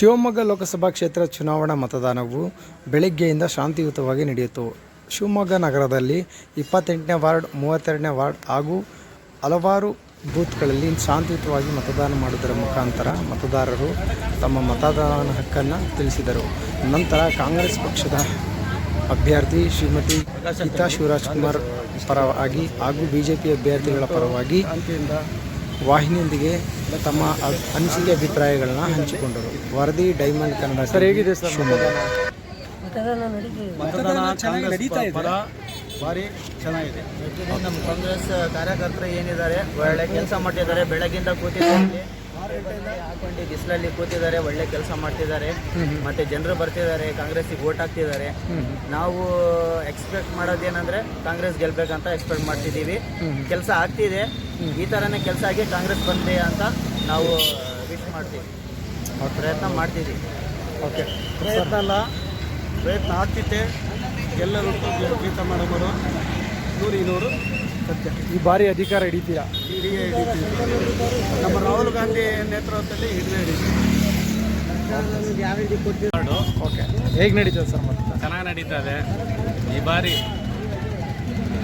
ಶಿವಮೊಗ್ಗ ಲೋಕಸಭಾ ಕ್ಷೇತ್ರ ಚುನಾವಣಾ ಮತದಾನವು ಬೆಳಗ್ಗೆಯಿಂದ ಶಾಂತಿಯುತವಾಗಿ ನಡೆಯಿತು. ಶಿವಮೊಗ್ಗ ನಗರದಲ್ಲಿ ಇಪ್ಪತ್ತೆಂಟನೇ ವಾರ್ಡ್, ಮೂವತ್ತೆರಡನೇ ವಾರ್ಡ್ ಹಾಗೂ ಹಲವಾರು ಬೂತ್ಗಳಲ್ಲಿ ಶಾಂತಿಯುತವಾಗಿ ಮತದಾನ ಮಾಡುವುದರ ಮುಖಾಂತರ ಮತದಾರರು ತಮ್ಮ ಮತದಾನ ಹಕ್ಕನ್ನು ತಿಳಿಸಿದರು. ನಂತರ ಕಾಂಗ್ರೆಸ್ ಪಕ್ಷದ ಅಭ್ಯರ್ಥಿ ಶ್ರೀಮತಿ ಗೀತಾ ಶಿವರಾಜ್ ಕುಮಾರ್ ಪರವಾಗಿ ಹಾಗೂ ಬಿ ಅಭ್ಯರ್ಥಿಗಳ ಪರವಾಗಿ ವಾಹಿನಿಯೊಂದಿಗೆ ತಮ್ಮ ಅನಿಸಿಕೆ ಅಭಿಪ್ರಾಯಗಳನ್ನ ಹಂಚಿಕೊಂಡರು. ವರದಿ ಡೈಮಂಡ್ ಕನ್ನಡ ಸರ್ ಹೇಗಿದೆ ಸರ್? ಶಿವಮೊಗ್ಗ. ಮತದಾನ ಭಾರಿ ಚೆನ್ನಾಗಿದೆ. ನಮ್ಮ ಕಾಂಗ್ರೆಸ್ ಕಾರ್ಯಕರ್ತರು ಏನಿದ್ದಾರೆ? ಒಳ್ಳೆ ಕೆಲಸ ಮಾಡಿದ್ದಾರೆ ಬೆಳಗಿಂದ ಕೂತಿದ್ದಾರೆ. ಹಾಕೊಂಡು ಬಿಸಿಲಲ್ಲಿ ಕೂತಿದ್ದಾರೆ, ಒಳ್ಳೆ ಕೆಲಸ ಮಾಡ್ತಿದ್ದಾರೆ. ಮತ್ತೆ ಜನರು ಬರ್ತಿದ್ದಾರೆ, ಕಾಂಗ್ರೆಸ್ಸಿಗೆ ವೋಟ್ ಹಾಕ್ತಿದ್ದಾರೆ. ನಾವು ಎಕ್ಸ್ಪೆಕ್ಟ್ ಮಾಡೋದೇನಂದ್ರೆ ಕಾಂಗ್ರೆಸ್ ಗೆಲ್ಬೇಕಂತ ಎಕ್ಸ್ಪೆಕ್ಟ್ ಮಾಡ್ತಿದ್ದೀವಿ. ಕೆಲಸ ಆಗ್ತಿದೆ. ಈ ಥರನೇ ಕೆಲಸ ಆಗಿ ಕಾಂಗ್ರೆಸ್ ಬಂದಿದೆ ಅಂತ ನಾವು ವಿಶ್ ಮಾಡ್ತೀವಿ. ಪ್ರಯತ್ನ ಮಾಡ್ತಿದ್ದೀವಿ ಓಕೆ. ಪ್ರಯತ್ನ ಅಲ್ಲ, ಪ್ರಯತ್ನ ಆಗ್ತಿತ್ತೆ. ಎಲ್ಲರೂ ಪ್ರೀತ ಮಾಡೋರು, ನೂರು ಇನ್ನೂರು. ಸತ್ಯ ಈ ಬಾರಿ ಅಧಿಕಾರ ಹಿಡಿತೀರಾ? ಹಿಡಿತೀವಿ. ನಮ್ಮ ರಾಹುಲ್ ಗಾಂಧಿ ನೇತೃತ್ವದಲ್ಲಿ ಹಿಡಿದೇ ಹಿಡಿತೀವಿ. ಓಕೆ. ಹೇಗೆ ನಡೀತದೆ ಸರ್ ಮತ್ತೆ? ಚೆನ್ನಾಗಿ ನಡೀತಾ ಇದೆ ಈ ಬಾರಿ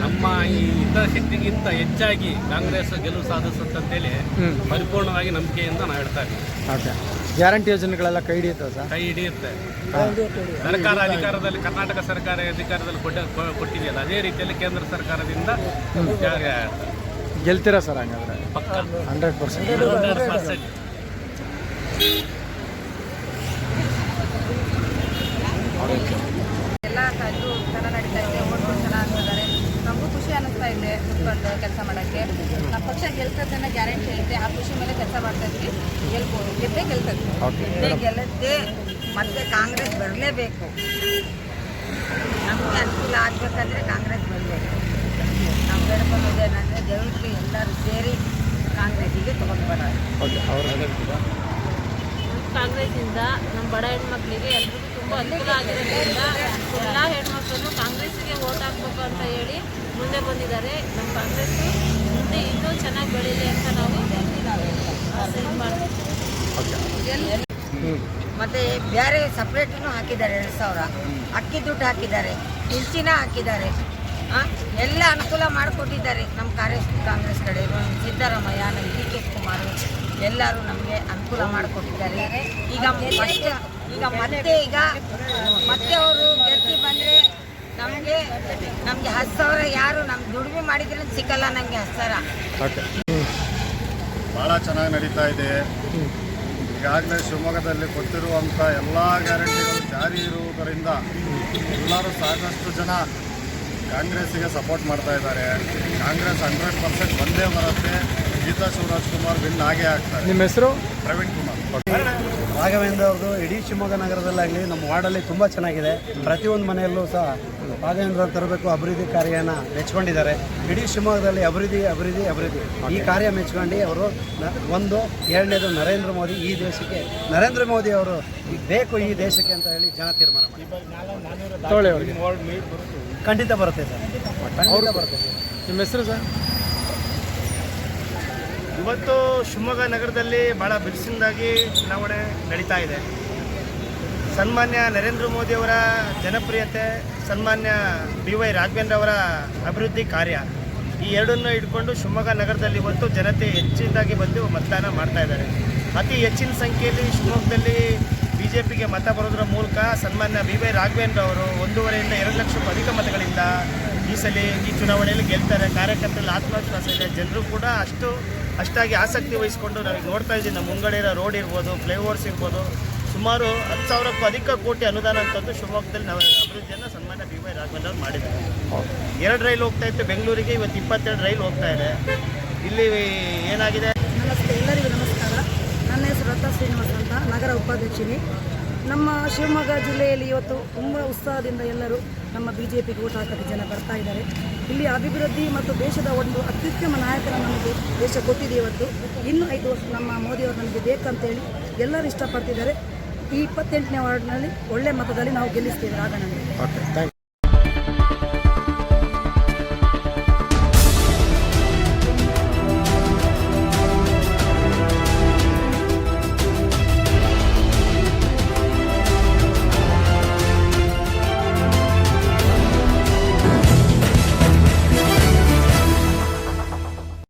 ನಮ್ಮ ಈ ಹಿತಾಸಕ್ತಿಗಿಂತ ಹೆಚ್ಚಾಗಿ ಕಾಂಗ್ರೆಸ್ ಗೆಲುವು ಸಾಧಿಸುತ್ತಂತೇಳಿ. ಪರಿಪೂರ್ಣವಾಗಿ ನಂಬಿಕೆಯಿಂದ ನಾವು ಹೇಳ್ತಾ ಇದ್ದೀವಿ. ಓಕೆ. ಗ್ಯಾರಂಟಿ ಯೋಜನೆಗಳೆಲ್ಲ ಕೈ ಹಿಡಿಯುತ್ತೆ ಸರ್? ಕೈ ಹಿಡಿಯುತ್ತೆ. ಸರ್ಕಾರ ಅಧಿಕಾರದಲ್ಲಿ ಕರ್ನಾಟಕ ಸರ್ಕಾರ ಅಧಿಕಾರದಲ್ಲಿ ಕೊಟ್ಟ ಕೊ- ಕೊಟ್ಟಿದೆಯಲ್ಲ ಅದೇ ರೀತಿಯಲ್ಲಿ ಕೇಂದ್ರ ಸರ್ಕಾರದಿಂದ ಗೆಲ್ತೀರಾ ಸರ್ ಹಂಗಾದ್ರೆ? ಪಕ್ಕ. ಹಂಡ್ರೆಡ್ ಪರ್ಸೆಂಟ್ ಹಂಡ್ರೆಡ್ ಪರ್ಸೆಂಟ್ ಎಲ್ಲ ಇದು ಚೆನ್ನಾಗಿ ನಡೀತಾ ಇದೆ ಓಟ್ಗಳು ಚೆನ್ನಾಗಿ ಹಾಕಿದ್ದಾರೆ ನಮಗೂ ಖುಷಿ ಅನ್ನಿಸ್ತಾ ಇದೆ ಕುತ್ಕೊಂಡು ಕೆಲಸ ಮಾಡೋಕ್ಕೆ ನಮ್ಮ ಪಕ್ಷ ಗ್ಯಾರಂಟಿ ಐತೆ ಆ ಖುಷಿ ಮೇಲೆ ಕೆಲಸ ಮಾಡ್ತಾ ಇದ್ವಿ. ಗೆಲ್ಬೋದು. ಗೆದ್ದೇ ಗೆಲ್ತದೆ. ಗೆದ್ದೇ ಗೆಲ್ಲದ್ದೇ ಮತ್ತೆ ಕಾಂಗ್ರೆಸ್ ಬರಲೇಬೇಕು. ನಮಗೆ ಅನುಕೂಲ ಆಗಬೇಕಂದ್ರೆ ಕಾಂಗ್ರೆಸ್ ಬರಬೇಕು ನಾವು ಬೇಡ್ಕೊಳ್ಳೋದೇನಂದರೆ ದಯವಿಟ್ಟು ಎಲ್ಲರೂ ಸೇರಿ ಕಾಂಗ್ರೆಸ್ಸಿಗೆ ತೊಗೊಂಡು ಬರೋದು. ಓಕೆ ಅವ್ರ ಕಾಂಗ್ರೆಸ್ಸಿಂದ ನಮ್ಮ ಬಡ ಹೆಣ್ಮಕ್ಳಿಗೆ ಎಲ್ರಿಗೂ ತುಂಬ ಅನುಕೂಲ ಆಗಿರೋದ್ರಿಂದ ಎಲ್ಲ ಹೆಣ್ಮಕ್ಳು ಕಾಂಗ್ರೆಸ್ಸಿಗೆ ವೋಟ್ ಹಾಕ್ಬೇಕು ಅಂತ ಹೇಳಿ ಮುಂದೆ ಬಂದಿದ್ದಾರೆ. ನಮ್ಮ ಕಾಂಗ್ರೆಸ್ ಮುಂದೆ ಇನ್ನೂ ಚೆನ್ನಾಗಿ ಬೆಳೀಲಿ ಅಂತ ನಾವು ಮತ್ತೆ ಮತ್ತು ಬೇರೆ ಸಪ್ರೇಟೂ ಹಾಕಿದ್ದಾರೆ ಎರಡು ಸಾವಿರ. ಅಕ್ಕಿ ದುಡ್ಡು ಹಾಕಿದ್ದಾರೆ ಪಿಂಚಿನ ಹಾಕಿದ್ದಾರೆ. ಎಲ್ಲ ಅನುಕೂಲ ಮಾಡಿಕೊಟ್ಟಿದ್ದಾರೆ ನಮ್ಮ ಕಾಂಗ್ರೆಸ್ ಕಾಂಗ್ರೆಸ್ ಕಡೆ. ಸಿದ್ದರಾಮಯ್ಯ, ನಮ್ಮ ಡಿ ಕೆ ಕುಮಾರ್ ಎಲ್ಲರೂ ನಮಗೆ ಅನುಕೂಲ ಮಾಡಿಕೊಟ್ಟಿದ್ದಾರೆ. ಈಗ ಮತ್ತೆ ಈಗ ಮತ್ತೆ ಈಗ ಮತ್ತೆ ಅವರು ನಮಗೆ ನಮಗೆ ಹತ್ತು ಸಾವಿರ ಯಾರು ನಮ್ಮ ದುಡಿಮೆ ಮಾಡಿದ್ರೆ ಸಿಕ್ಕಲ್ಲ ನಮಗೆ ಹತ್ತು ಸಾವಿರ. ಓಕೆ. ಭಾಳ ಚೆನ್ನಾಗಿ ನಡೀತಾ ಇದೆ. ಈಗಾಗಲೇ ಶಿವಮೊಗ್ಗದಲ್ಲಿ ಕೊಟ್ಟಿರುವಂಥ ಎಲ್ಲ ಗ್ಯಾರಂಟಿಗಳು ಜಾರಿ ಇರುವುದರಿಂದ ಎಲ್ಲರೂ ಸಾಕಷ್ಟು ಜನ ಕಾಂಗ್ರೆಸ್ಸಿಗೆ ಸಪೋರ್ಟ್ ಮಾಡ್ತಾ ಇದ್ದಾರೆ. ಕಾಂಗ್ರೆಸ್ ಹಂಡ್ರೆಡ್ ಪರ್ಸೆಂಟ್ ಬಂದೇ ಬರುತ್ತೆ. ಗೀತಾ ಶಿವರಾಜ್ ಕುಮಾರ್ ವಿನ್ ಆಗೇ ಆಗ್ತಾರೆ. ನಿಮ್ಮ ಹೆಸರು? ಪ್ರವೀಣ್ ಕುಮಾರ್. ರಾಘವೇಂದ್ರ ಅವ್ರದ್ದು ಇಡೀ ಶಿವಮೊಗ್ಗ ನಗರದಲ್ಲಾಗಲಿ ನಮ್ಮ ವಾರ್ಡಲ್ಲಿ ತುಂಬ ಚೆನ್ನಾಗಿದೆ. ಪ್ರತಿಯೊಂದು ಮನೆಯಲ್ಲೂ ಸಹ ರಾಘವೇಂದ್ರ ತರಬೇಕು ಅಭಿವೃದ್ಧಿ ಕಾರ್ಯನ ಮೆಚ್ಕೊಂಡಿದ್ದಾರೆ. ಇಡೀ ಶಿವಮೊಗ್ಗದಲ್ಲಿ ಅಭಿವೃದ್ಧಿ ಅಭಿವೃದ್ಧಿ ಅಭಿವೃದ್ಧಿ. ಈ ಕಾರ್ಯ ಮೆಚ್ಕೊಂಡು ಅವರು ಒಂದು ಎರಡನೇದು ನರೇಂದ್ರ ಮೋದಿ ಈ ದೇಶಕ್ಕೆ ನರೇಂದ್ರ ಮೋದಿ ಅವರು ಬೇಕು ಈ ದೇಶಕ್ಕೆ ಅಂತ ಹೇಳಿ ಜನ ತೀರ್ಮಾನ ಮಾಡಿ ಖಂಡಿತ ಬರುತ್ತೆ ಸರ್. ಖಂಡಿತ ಬರುತ್ತೆ. ಸರ್ ನಿಮ್ಮ ಹೆಸರು ಸರ್? ಇವತ್ತು ಶಿವಮೊಗ್ಗ ನಗರದಲ್ಲಿ ಭಾಳ ಬಿರುಸಿನಿಂದಾಗಿ ಚುನಾವಣೆ ನಡೀತಾ ಇದೆ. ಸನ್ಮಾನ್ಯ ನರೇಂದ್ರ ಮೋದಿಯವರ ಜನಪ್ರಿಯತೆ, ಸನ್ಮಾನ್ಯ ಬಿ ವೈ ರಾಘವೇಂದ್ರ ಅವರ ಅಭಿವೃದ್ಧಿ ಕಾರ್ಯ, ಈ ಎರಡನ್ನು ಇಟ್ಕೊಂಡು ಶಿವಮೊಗ್ಗ ನಗರದಲ್ಲಿ ಇವತ್ತು ಜನತೆ ಹೆಚ್ಚಿನದಾಗಿ ಬಂದು ಮತದಾನ ಮಾಡ್ತಾ ಇದ್ದಾರೆ. ಅತಿ ಹೆಚ್ಚಿನ ಸಂಖ್ಯೆಯಲ್ಲಿ ಶಿವಮೊಗ್ಗದಲ್ಲಿ ಬಿ ಜೆ ಪಿಗೆ ಮತ ಬರೋದ್ರ ಮೂಲಕ ಸನ್ಮಾನ್ಯ ಬಿ ವೈ ರಾಘವೇಂದ್ರ ಅವರು ಒಂದೂವರೆಯಿಂದ ಎರಡು ಲಕ್ಷಕ್ಕೂ ಅಧಿಕ ಮತಗಳಿಂದ ಈ ಸಲ ಈ ಚುನಾವಣೆಯಲ್ಲಿ ಗೆಲ್ತಾರೆ. ಕಾರ್ಯಕರ್ತರಲ್ಲಿ ಆತ್ಮವಿಶ್ವಾಸ ಇದೆ. ಜನರು ಕೂಡ ಅಷ್ಟು ಅಷ್ಟಾಗಿ ಆಸಕ್ತಿ ವಹಿಸಿಕೊಂಡು ನಾವು ನೋಡ್ತಾ ಇದ್ದೀವಿ. ನಮ್ಮ ಮುಂಗಡೆ ಇರೋ ರೋಡ್ ಇರ್ಬೋದು, ಫ್ಲೈಓವರ್ಸ್ ಇರ್ಬೋದು. ಸುಮಾರು ಹತ್ತು ಸಾವಿರಕ್ಕೂ ಅಧಿಕ ಕೋಟಿ ಅನುದಾನ ಅಂತಂದು ಶಿವಮೊಗ್ಗದಲ್ಲಿ ನಾವು ಅಭಿವೃದ್ಧಿಯನ್ನು ಸನ್ಮಾನ್ಯ ಬಿ ವೈ ರಾಘವೇಂದ್ರ ಮಾಡಿದ್ದಾರೆ. ಎರಡು ರೈಲು ಹೋಗ್ತಾ ಇತ್ತು ಬೆಂಗಳೂರಿಗೆ, ಇವತ್ತು ಇಪ್ಪತ್ತೆರಡು ರೈಲು ಹೋಗ್ತಾ ಇದೆ. ಇಲ್ಲಿ ಏನಾಗಿದೆ? ನಮಸ್ತೆ, ಎಲ್ಲರಿಗೂ ನಮಸ್ಕಾರ. ನನ್ನ ಹೆಸರು ರತ್ನ ಶ್ರೀನಿವಾಸ್ ಅಂತ, ನಗರ ಉಪಾಧ್ಯಕ್ಷಿನಿ. ನಮ್ಮ ಶಿವಮೊಗ್ಗ ಜಿಲ್ಲೆಯಲ್ಲಿ ಇವತ್ತು ತುಂಬ ಉತ್ಸಾಹದಿಂದ ಎಲ್ಲರೂ ನಮ್ಮ ಬಿ ಜೆ ಪಿಗೆ ಓಟ್ ಹಾಕೋಕ್ಕೆ ಜನ ಬರ್ತಾ ಇದ್ದಾರೆ. ಇಲ್ಲಿ ಅಭಿವೃದ್ಧಿ ಮತ್ತು ದೇಶದ ಒಂದು ಅತ್ಯುತ್ತಮ ನಾಯಕರ ನಮಗೆ ದೇಶ ಕೊಟ್ಟಿದೆ ಇವತ್ತು. ಇನ್ನೂ ಐದು ವರ್ಷ ನಮ್ಮ ಮೋದಿಯವರು ನಮಗೆ ಬೇಕಂತೇಳಿ ಎಲ್ಲರೂ ಇಷ್ಟಪಡ್ತಿದ್ದಾರೆ. ಈ ಇಪ್ಪತ್ತೆಂಟನೇ ವಾರ್ಡ್ನಲ್ಲಿ ಒಳ್ಳೆ ಮತದಲ್ಲಿ ನಾವು ಗೆಲ್ಲಿಸ್ತೇವೆ. ಆಗ ನಮಗೆ